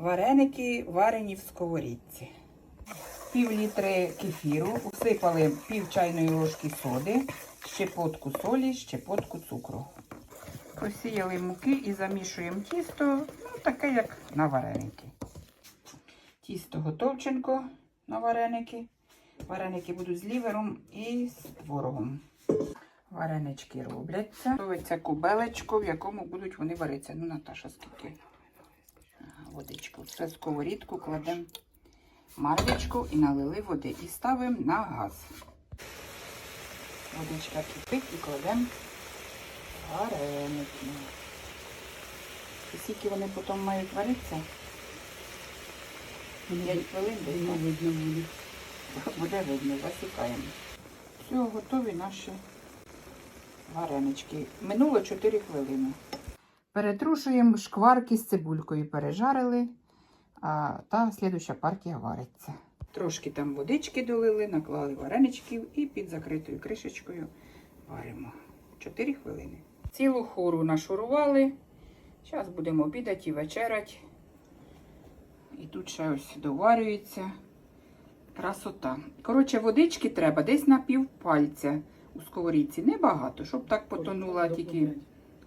Вареники варені в сковорідці. Пів літри кефіру, всипали пів чайної ложки соди, щепотку солі, щепотку цукру. Посіяли муки і замішуємо тісто, ну таке як на вареники. Тісто готовченко на вареники. Вареники будуть з лівером і з творогом. Варенички робляться. Готується кубелечко, в якому будуть вони варитися. Ну, Наташа, скільки? Водичку. Все в сковорідку кладемо марвічку і налили води. І ставимо на газ. Водичка кипить і кладемо вареники. І скільки вони потім мають варитися? 5 хвилин десь. видно буде. Буде видно, засікаємо. Все, готові наші варенички. Минуло 4 хвилини. Перетрушуємо шкварки з цибулькою, пережарили, а та слідуща партія вариться. Трошки там водички долили, наклали вареничків і під закритою кришечкою варимо. 4 хвилини. Цілу хору нашурували. Зараз будемо обідати і вечерять. І тут ще ось доварюється. Красота. Коротше, водички треба десь на півпальця у сковорідці. Небагато, щоб так потонула тільки.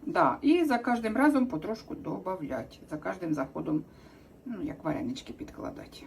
Да. І за кожним разом потрошку додати, За кожним заходом, ну, як варенички підкладати.